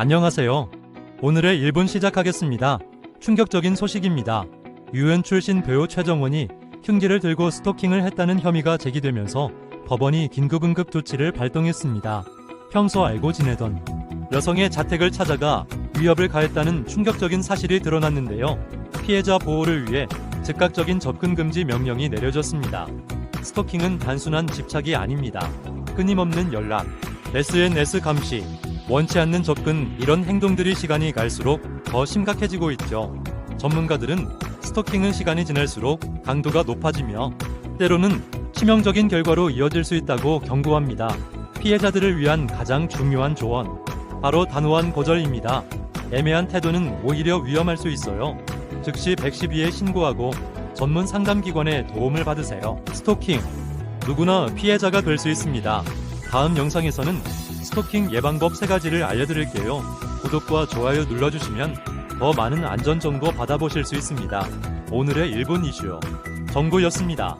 안녕하세요. 오늘의 1분 시작하겠습니다. 충격적인 소식입니다. 유엔 출신 배우 최정원이 흉기를 들고 스토킹을 했다는 혐의가 제기되면서 법원이 긴급응급 조치를 발동했습니다. 평소 알고 지내던 여성의 자택을 찾아가 위협을 가했다는 충격적인 사실이 드러났는데요. 피해자 보호를 위해 즉각적인 접근 금지 명령이 내려졌습니다. 스토킹은 단순한 집착이 아닙니다. 끊임없는 연락, SNS 감시, 원치 않는 접근 이런 행동들이 시간이 갈수록 더 심각해지고 있죠. 전문가들은 스토킹은 시간이 지날수록 강도가 높아지며 때로는 치명적인 결과로 이어질 수 있다고 경고합니다. 피해자들을 위한 가장 중요한 조언 바로 단호한 거절입니다. 애매한 태도는 오히려 위험할 수 있어요. 즉시 112에 신고하고 전문 상담기관의 도움을 받으세요. 스토킹 누구나 피해자가 될 수 있습니다. 다음 영상에서는 스토킹 예방법 3가지를 알려드릴게요. 구독과 좋아요 눌러주시면 더 많은 안전정보 받아보실 수 있습니다. 오늘의 1분 이슈 정보였습니다.